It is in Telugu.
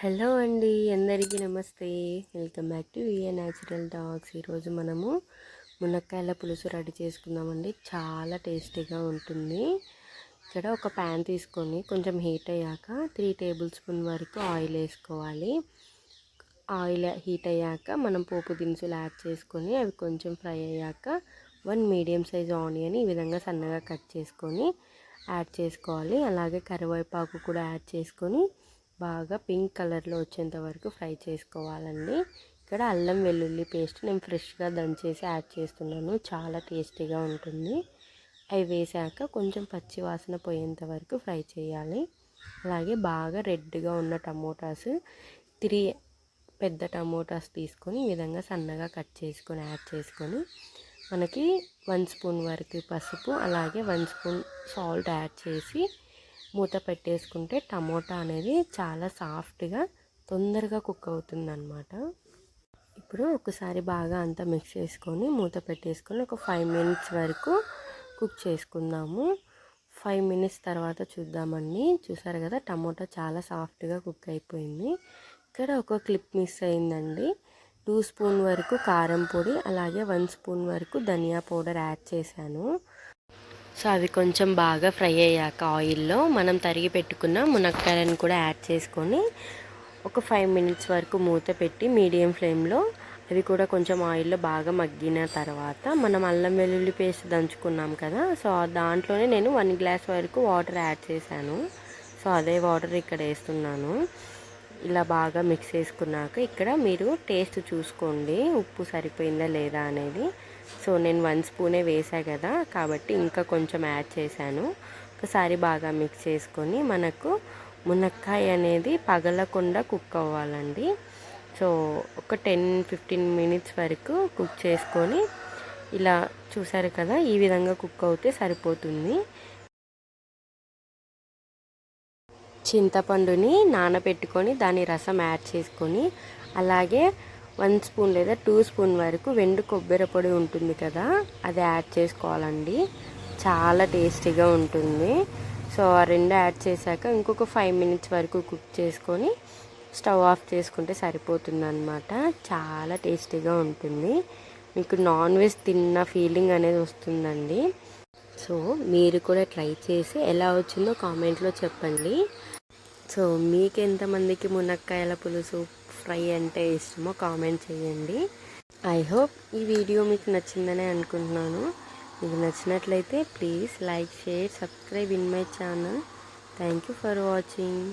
హలో అండి అందరికీ నమస్తే. Welcome back to VA natural dogs. ఈరోజు మనము మునక్కాయల పులుసు రెడీ చేసుకుందామండి. చాలా టేస్టీగా ఉంటుంది. ఇక్కడ ఒక ప్యాన్ తీసుకొని కొంచెం హీట్ అయ్యాక త్రీ టేబుల్ స్పూన్ వరకు ఆయిల్ వేసుకోవాలి. ఆయిల్ హీట్ అయ్యాక మనం పోపు దినుసులు యాడ్ చేసుకొని అవి కొంచెం ఫ్రై అయ్యాక వన్ మీడియం సైజ్ ఆనియన్ ఈ విధంగా సన్నగా కట్ చేసుకొని యాడ్ చేసుకోవాలి. అలాగే కరివేపాకు కూడా యాడ్ చేసుకొని బాగా పింక్ కలర్లో వచ్చేంత వరకు ఫ్రై చేసుకోవాలండి. ఇక్కడ అల్లం వెల్లుల్లి పేస్ట్ నేను ఫ్రెష్గా దంచేసి యాడ్ చేస్తున్నాను. చాలా టేస్టీగా ఉంటుంది. అవి వేసాక కొంచెం పచ్చి వాసన పోయేంత వరకు ఫ్రై చేయాలి. అలాగే బాగా రెడ్గా ఉన్న టమోటాస్ త్రీ పెద్ద టమోటాస్ తీసుకొని ఈ విధంగా సన్నగా కట్ చేసుకొని యాడ్ చేసుకొని మనకి వన్ స్పూన్ వరకు పసుపు అలాగే వన్ స్పూన్ సాల్ట్ యాడ్ చేసి మూత పెట్టేసుకుంటే టమోటా అనేది చాలా సాఫ్ట్గా తొందరగా కుక్ అవుతుంది అనమాట ఇప్పుడు ఒకసారి బాగా అంతా మిక్స్ చేసుకొని మూత పెట్టేసుకొని ఒక ఫైవ్ మినిట్స్ వరకు కుక్ చేసుకుందాము. ఫైవ్ మినిట్స్ తర్వాత చూద్దామండి. చూసారు కదా టమోటా చాలా సాఫ్ట్గా కుక్ అయిపోయింది. ఇక్కడ ఒక క్లిప్ మిస్ అయిందండి. టూ స్పూన్ వరకు కారం పొడి అలాగే వన్ స్పూన్ వరకు ధనియా పౌడర్ యాడ్ చేశాను. సో అవి కొంచెం బాగా ఫ్రై అయ్యాక ఆయిల్లో మనం తరిగి పెట్టుకున్న మునక్కాయలను కూడా యాడ్ చేసుకొని ఒక ఫైవ్ మినిట్స్ వరకు మూత పెట్టి మీడియం ఫ్లేమ్లో అవి కూడా కొంచెం ఆయిల్లో బాగా మగ్గిన తర్వాత మనం అల్లం వెల్లుల్లి పేస్ట్ దంచుకున్నాం కదా సో దాంట్లోనే నేను వన్ గ్లాస్ వరకు వాటర్ యాడ్ చేశాను. సో అదే వాటర్ ఇక్కడ వేస్తున్నాను. ఇలా బాగా మిక్స్ చేసుకున్నాక ఇక్కడ మీరు టేస్ట్ చూసుకోండి ఉప్పు సరిపోయిందా లేదా అనేది. సో నేను వన్ స్పూనే వేసా కదా కాబట్టి ఇంకా కొంచెం యాడ్ చేశాను. ఒకసారి బాగా మిక్స్ చేసుకొని మనకు మునక్కాయ అనేది పగలకుండా కుక్ అవ్వాలండి. సో ఒక టెన్ ఫిఫ్టీన్ మినిట్స్ వరకు కుక్ చేసుకొని ఇలా చూసారు కదా ఈ విధంగా కుక్ అవుతే సరిపోతుంది. చింతపండుని నానబెట్టుకొని దాని రసం యాడ్ చేసుకొని అలాగే వన్ స్పూన్ లేదా టూ స్పూన్ వరకు వెండు కొబ్బరి పొడి ఉంటుంది కదా అది యాడ్ చేసుకోవాలండి. చాలా టేస్టీగా ఉంటుంది. సో ఆ రెండు యాడ్ చేశాక ఇంకొక ఫైవ్ మినిట్స్ వరకు కుక్ చేసుకొని స్టవ్ ఆఫ్ చేసుకుంటే సరిపోతుంది అనమాట చాలా టేస్టీగా ఉంటుంది. మీకు నాన్ వెజ్ తిన్న ఫీలింగ్ అనేది వస్తుందండి. సో మీరు కూడా ట్రై చేసి ఎలా వచ్చిందో కామెంట్లో చెప్పండి. సో మీకు ఎంతమందికి మునక్కాయల పులుసు ఫ్రై అంటే ఇష్టమో కామెంట్ చేయండి. ఐ హోప్ ఈ వీడియో మీకు నచ్చిందని అనుకుంటున్నాను. మీకు నచ్చినట్లయితే please like share subscribe in my channel. Thank you for watching